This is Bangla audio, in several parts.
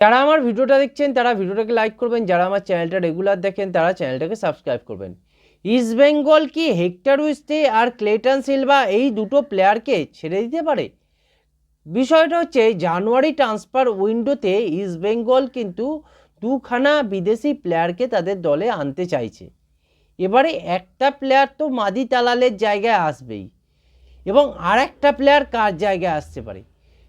যারা আমার ভিডিওটা দেখছেন, তারা ভিডিওটাকে লাইক করবেন। যারা আমার চ্যানেলটা রেগুলার দেখেন, তারা চ্যানেলটাকে সাবস্ক্রাইব করবেন। ইস্ট বেঙ্গল কি হেক্টর উইস্টে আর ক্লেটন সিলভা এই দুটো প্লেয়ারকে ছেড়ে দিতে পারে? বিষয়টা হচ্ছে জানুয়ারি ট্রান্সফার উইন্ডোতে ইস্ট বেঙ্গল কিন্তু দুখানা বিদেশি প্লেয়ারকে তাদের দলে আনতে চাইছে। এবারে একটা প্লেয়ার তো মাদি তালালের জায়গায় আসবেই। এবং আর একটা প্লেয়ার কার জায়গায় আসতে পারে?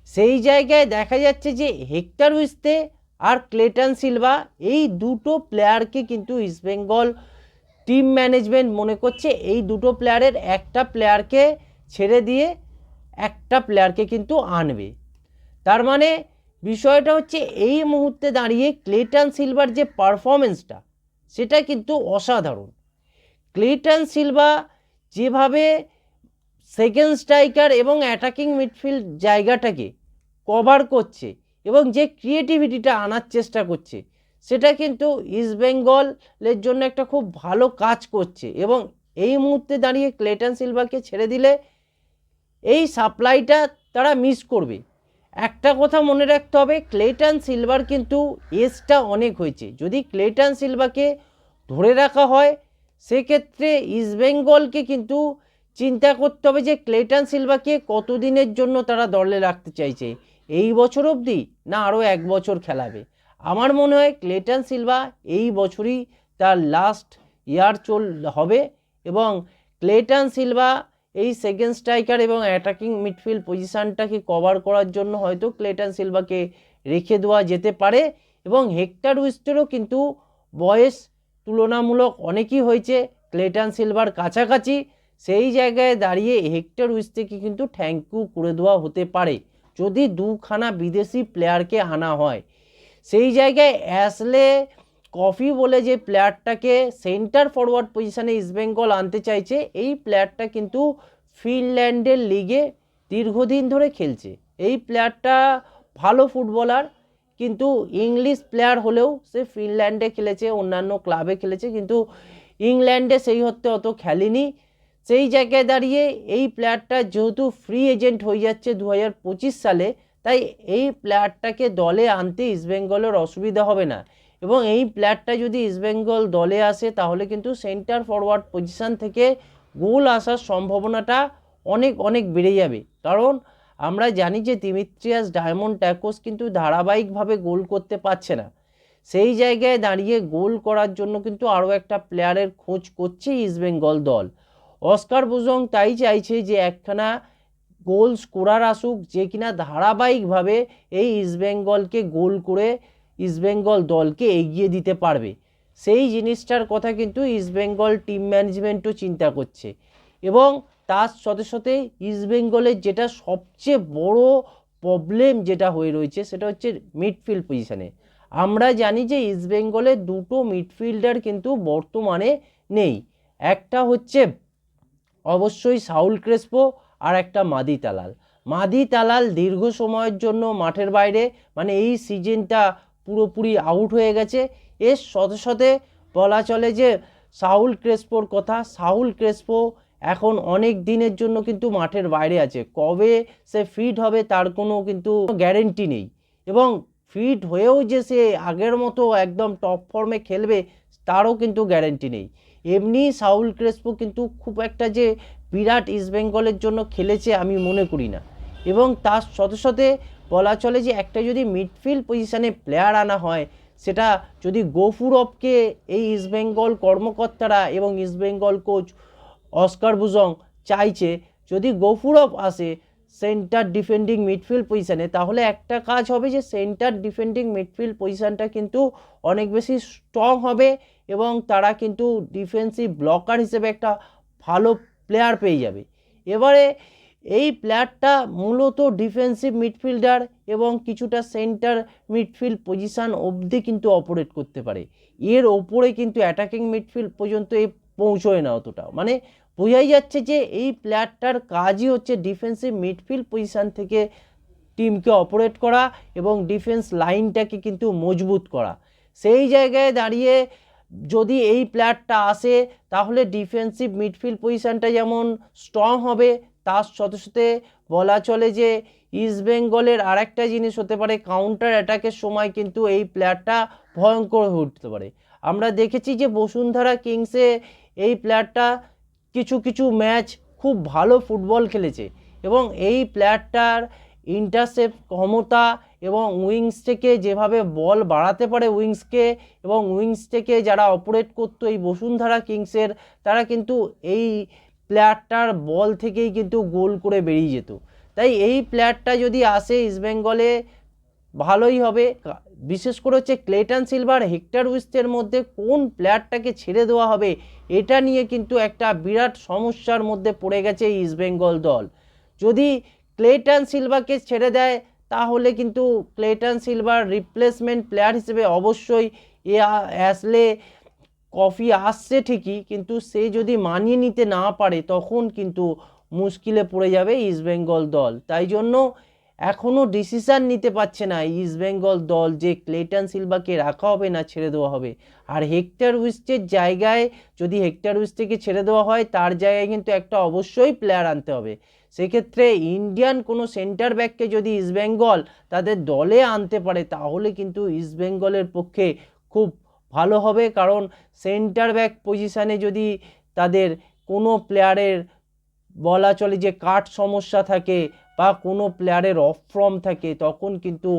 সেই জায়গায় দেখা যাচ্ছে যে হেক্টর উইস্তে আর ক্লেটন সিলভা এই দুটো প্লেয়ারকে কিন্তু ইস্টবেঙ্গল টিম ম্যানেজমেন্ট মনে করছে। এই দুটো প্লেয়ারের একটা প্লেয়ারকে ছেড়ে দিয়ে একটা প্লেয়ারকে কিন্তু আনবে। তার মানে বিষয়টা হচ্ছে এই মুহূর্তে দাঁড়িয়ে ক্লেটন সিলভার যে পারফরমেন্সটা, সেটা কিন্তু অসাধারণ। ক্লেটন সিলভা যেভাবে সেকেন্ড স্ট্রাইকার এবং অ্যাটাকিং মিডফিল্ড জায়গাটাকে কভার করছে এবং যে ক্রিয়েটিভিটিটা আনার চেষ্টা করছে, সেটা কিন্তু ইস্টবেঙ্গলের জন্য একটা খুব ভালো কাজ করছে এবং এই মুহূর্তে দাঁড়িয়ে ক্লেটন সিলভাকে ছেড়ে দিলে এই সাপ্লাইটা তারা মিস করবে। একটা কথা মনে রাখতে হবে, ক্লেটন সিলভার কিন্তু এজটা অনেক হয়েছে। যদি ক্লেটন সিলভাকে ধরে রাখা হয়, সেক্ষেত্রে ইস্টবেঙ্গলকে কিন্তু চিন্তা করতে হবে যে ক্লেটন সিলভাকে কতদিনের জন্য তারা দলে রাখতে চাইছে। এই বছর অবধি না আরও এক বছর খেলাবে? আমার মনে হয় ক্লেটন সিলভা এই বছরই তার লাস্ট ইয়ার চল, হবে এবং ক্লেটন সিলভা এই সেকেন্ড স্ট্রাইকার এবং অ্যাটাকিং মিডফিল্ড পজিশানটাকে কভার করার জন্য হয়তো ক্লেটন সিলভাকে রেখে দেওয়া যেতে পারে এবং হেক্টর উইস্টেরও কিন্তু বয়স তুলনামূলক অনেকই হয়েছে ক্লেটন সিলভার কাছাকাছি। সেই জায়গায় দাঁড়িয়ে হেক্টর উইস্টেকে কিন্তু ইউ করে দেওয়া হতে পারে, যদি দুখানা বিদেশি প্লেয়ারকে আনা হয়। সেই জায়গায় অ্যাসলে কফি বলে যে প্লেয়ারটাকে সেন্টার ফরওয়ার্ড পজিশনে ইস্টবেঙ্গল আনতে চাইছে, এই প্লেয়ারটা কিন্তু ফিনল্যান্ডের লিগে দীর্ঘদিন ধরে খেলছে। এই প্লেয়ারটা ভালো ফুটবলার, কিন্তু ইংলিশ প্লেয়ার হলেও সে ফিনল্যান্ডে খেলেছে, অন্যান্য ক্লাবে খেলেছে, কিন্তু ইংল্যান্ডে সেই হতে অত খেলেনি। সেই জায়গায় দাঁড়িয়ে এই প্লেয়ারটা যেহেতু ফ্রি এজেন্ট হয়ে যাচ্ছে দু হাজার পঁচিশ সালে, তাই এই প্লেয়ারটাকে দলে আনতে ইস্টবেঙ্গলের অসুবিধা হবে না। এবং এই প্লেয়ারটা যদি ইস্টবেঙ্গল দলে আসে, তাহলে কিন্তু সেন্টার ফরওয়ার্ড পজিশান থেকে গোল আসার সম্ভাবনাটা অনেক অনেক বেড়ে যাবে। কারণ আমরা জানি যে দিমিত্রিয়াস ডায়মন্ড ট্যাকোস কিন্তু ধারাবাহিকভাবে গোল করতে পারছে না। সেই জায়গায় দাঁড়িয়ে গোল করার জন্য কিন্তু আরও একটা প্লেয়ারের খোঁজ করছে ইস্টবেঙ্গল দল। অস্কার বুজং তাই চাইছে যে একখানা গোল স্কোরার আসুক, যে কিনা ধারাবাহিকভাবে এই ইস্টবেঙ্গলকে গোল করে ইস্টবেঙ্গল দলকে এগিয়ে দিতে পারবে। সেই জিনিসটার কথা কিন্তু ইস্টবেঙ্গল টিম ম্যানেজমেন্টও চিন্তা করছে। এবং তার সাথে সাথে ইস্টবেঙ্গলের যেটা সবচেয়ে বড় প্রবলেম যেটা হয়ে রয়েছে, সেটা হচ্ছে মিডফিল্ড পজিশানে আমরা জানি যে ইস্টবেঙ্গলের দুটো মিডফিল্ডার কিন্তু বর্তমানে নেই। একটা হচ্ছে অবশ্যই সাউল ক্রেসপো আর একটা মাদি তালাল। মাদি তালাল দীর্ঘ সময়ের জন্য মাঠের বাইরে মানে এই সিজনটা পুরোপুরি আউট হয়ে গেছে। এর সাথে সাথে বলা চলে যে সাউল ক্রেসপোর কথা, সাউল ক্রেসপো এখন অনেক দিনের জন্য কিন্তু মাঠের বাইরে আছে। কবে সে ফিট হবে তার কোনো কিন্তু গ্যারেন্টি নেই। এবং ফিট হয়েও যে সে আগের মতো একদম টপ ফর্মে খেলবে, তারও কিন্তু গ্যারেন্টি নেই। এমনি সাউল ক্রেসপো কিন্তু খুব একটা যে বিরাট ইস্টবেঙ্গলের জন্য খেলেছে আমি মনে করি না। এবং তার সাথে সাথে বলা চলে যে একটা যদি মিডফিল্ড পজিশানে প্লেয়ার আনা হয়, সেটা যদি গফুরবকে এই ইস্টবেঙ্গল কর্মকর্তারা এবং ইস্টবেঙ্গল কোচ অস্কার বুজং চাইছে, যদি গফুরব আসে সেন্টার ডিফেন্ডিং মিডফিল্ড পজিশানে তাহলে একটা কাজ হবে যে সেন্টার ডিফেন্ডিং মিডফিল্ড পজিশানটা কিন্তু অনেক বেশি স্ট্রং হবে এবং তারা কিন্তু ডিফেন্সিভ ব্লকার হিসেবে একটা ভালো প্লেয়ার পেয়ে যাবে। এবারে এই প্লেয়ারটা মূলত ডিফেন্সিভ মিডফিল্ডার এবং কিছুটা সেন্টার মিডফিল্ড পজিশান অবধি কিন্তু অপারেট করতে পারে। এর ওপরে কিন্তু অ্যাটাকিং মিডফিল্ড পর্যন্ত এ পৌঁছয় না অতটা। মানে বোঝাই যাচ্ছে যে এই প্লেয়ারটার কাজই হচ্ছে ডিফেন্সিভ মিডফিল্ড পজিশান থেকে টিমকে অপারেট করা এবং ডিফেন্স লাইনটাকে কিন্তু মজবুত করা। সেই জায়গায় দাঁড়িয়ে যদি এই প্লেয়ারটা আসে, তাহলে ডিফেন্সিভ মিডফিল্ড পজিশানটা যেমন স্ট্রং হবে, তার সাথে সাথে বলা চলে যে ইস্ট বেঙ্গলের আর একটা জিনিস হতে পারে কাউন্টার অ্যাটাকের সময় কিন্তু এই প্লেয়ারটা ভয়ঙ্কর হয়ে উঠতে পারে। আমরা দেখেছি যে বসুন্ধরা কিংসে এই প্লেয়ারটা কিছু কিছু ম্যাচ খুব ভালো ফুটবল খেলেছে এবং এই প্লেয়ারটার ইন্টারসেপ্ট ক্ষমতা এবং উইংস থেকে যেভাবে বল বাড়াতে পারে উইংসকে এবং উইংস থেকে যারা অপারেট করতো এই বসুন্ধরা কিংসের, তারা কিন্তু এই প্লেয়ারটার বল থেকেই কিন্তু গোল করে বেরিয়ে যেত। তাই এই প্লেয়ারটা যদি আসে ইস্টবেঙ্গলে ভালোই হবে। বিশেষ করে হচ্ছে ক্লেটন সিলভার হেক্টর উইস্টের মধ্যে কোন প্লেয়ারটাকে ছেড়ে দেওয়া হবে, এটা নিয়ে কিন্তু একটা বিরাট সমস্যার মধ্যে পড়ে গেছে ইস্টবেঙ্গল দল। যদি ক্লেটন সিলভাকে ছেড়ে দেয়, তাহলে কিন্তু ক্লেটন সিলভার রিপ্লেসমেন্ট প্লেয়ার হিসেবে অবশ্যই এ আসলে কফি আসছে ঠিকই, কিন্তু সে যদি মানিয়ে নিতে না পারে, তখন কিন্তু মুশকিলে পড়ে যাবে ইস্টবেঙ্গল দল। তাই জন্য এখনও ডিসিশান নিতে পারছে না। ইস্টবেঙ্গল দল যে ক্লেটন সিলভাকে রাখা হবে না, ছেড়ে দেওয়া হবে। আর হেক্টর উইস্টের জায়গায় যদি হেক্টর উইস্টকে ছেড়ে দেওয়া হয়, তার জায়গায় কিন্তু একটা অবশ্যই প্লেয়ার আনতে হবে। সেক্ষেত্রে ইন্ডিয়ান কোনো সেন্টার ব্যাককে যদি ইস্টবেঙ্গল তাদের দলে আনতে পারে, তাহলে কিন্তু ইস্টবেঙ্গলের পক্ষে খুব ভালো হবে। কারণ সেন্টার ব্যাক পজিশানে যদি তাদের কোনো প্লেয়ারের বলা চলে যে কাট সমস্যা থাকে বা কোনো প্লেয়ারের অফ ফর্ম থাকে, তখন কিন্তু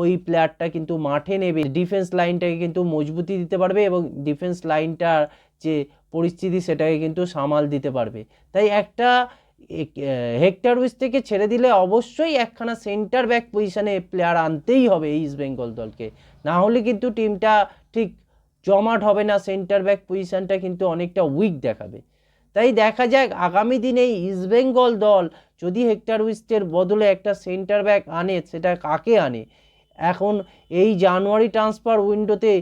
ওই প্লেয়ারটা কিন্তু মাঠে নেবে। ডিফেন্স লাইনটাকে কিন্তু মজবুতি দিতে পারবে এবং ডিফেন্স লাইনটার যে পরিস্থিতি, সেটাকে কিন্তু সামাল দিতে পারবে। তাই একটা হেক্টর উইস থেকে ছেড়ে দিলে অবশ্যই একখানা সেন্টার ব্যাক পজিশনে প্লেয়ার আনতেই হবে ইস্ট বেঙ্গল দলকে। না হলে কিন্তু টিমটা ঠিক জমাট হবে না সেন্টার ব্যাক পজিশনটা কিন্তু অনেকটা উইক দেখাবে। তাই দেখা যাক আগামী দিনে ইস্টবেঙ্গল দল যদি হেক্টর উইস্টের বদলে একটা সেন্টার ব্যাক আনে, সেটা কাকে আনে? এখন এই জানুয়ারি ট্রান্সফার উইন্ডোতে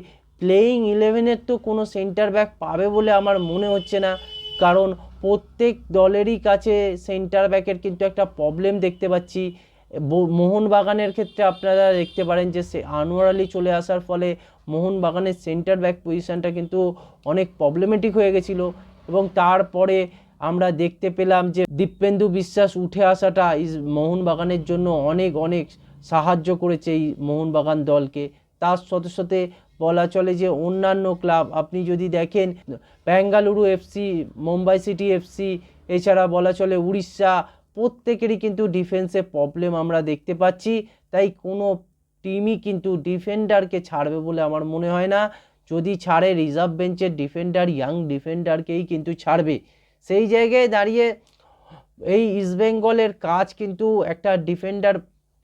প্লেয়িং ইলেভেনের তো কোনো সেন্টার ব্যাক পাবে বলে আমার মনে হচ্ছে না। কারণ প্রত্যেক দলেরই কাছে সেন্টার ব্যাকের কিন্তু একটা প্রবলেম দেখতে পাচ্ছি। মোহনবাগানের ক্ষেত্রে আপনারা দেখতে পারেন যে সে আনোয়ার আলী চলে আসার ফলে মোহনবাগানের সেন্টার ব্যাক পজিশনটা কিন্তু অনেক প্রবলেমেটিক হয়ে গেছিল। এবং তারপরে আমরা দেখতে পেলাম যে দীপেন্দু বিশ্বাস উঠে আসাটা ইস মোহনবাগানের জন্য অনেক অনেক সাহায্য করেছে এই মোহনবাগান দলকে। তার সাথে সাথে বলা চলে যে অন্যান্য ক্লাব, আপনি যদি দেখেন Bengaluru FC Mumbai City FC এছাড়া বলা চলে উড়িষ্যা, প্রত্যেকেরই কিন্তু ডিফেন্সে প্রবলেম আমরা দেখতে পাচ্ছি। তাই কোনো টিমই কিন্তু ডিফেন্ডারকে ছাড়বে বলে আমার মনে হয় না। যদি ছাড়ে, রিজার্ভ বেঞ্চের ডিফেন্ডার, ইয়াং ডিফেন্ডারকেই কিন্তু ছাড়বে। সেই জায়গায় দাঁড়িয়ে এই ইস্টবেঙ্গলের কাজ কিন্তু একটা ডিফেন্ডার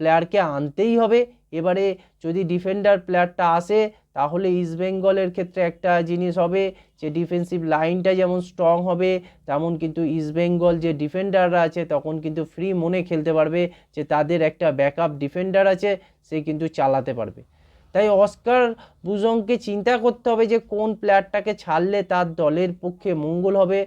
প্লেয়ারকে আনতেই হবে। এবারে যদি ডিফেন্ডার প্লেয়ারটা আসে, তাহলে ইস্টবেঙ্গলের ক্ষেত্রে একটা জিনিস হবে যে ডিফেন্সিভ লাইনটা যেমন স্ট্রং হবে, তেমন কিন্তু ইস্টবেঙ্গল যে ডিফেন্ডাররা আছে, তখন কিন্তু ফ্রি মনে খেলতে পারবে যে তাদের একটা ব্যাকআপ ডিফেন্ডার আছে, সে কিন্তু চালাতে পারবে। তাই অস্কার বুজংকে চিন্তা করতে হবে যে কোন প্লেয়ারটাকে ছাড়লে তার দলের পক্ষে মঙ্গল হবে।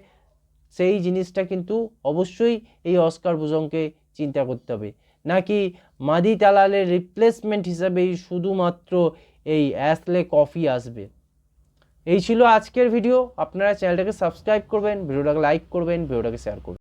সেই জিনিসটা কিন্তু অবশ্যই এই অস্কার বুজংকে চিন্তা করতে হবে। নাকি মাদি তালালের রিপ্লেসমেন্ট হিসাবেই শুধুমাত্র এই অ্যাসলে কফি আসবে? এই ছিল আজকের ভিডিও আপনারা চ্যানেলটাকে সাবস্ক্রাইব করবেন ভিডিওটাকে লাইক করবেন ভিডিওটাকে শেয়ার করবেন।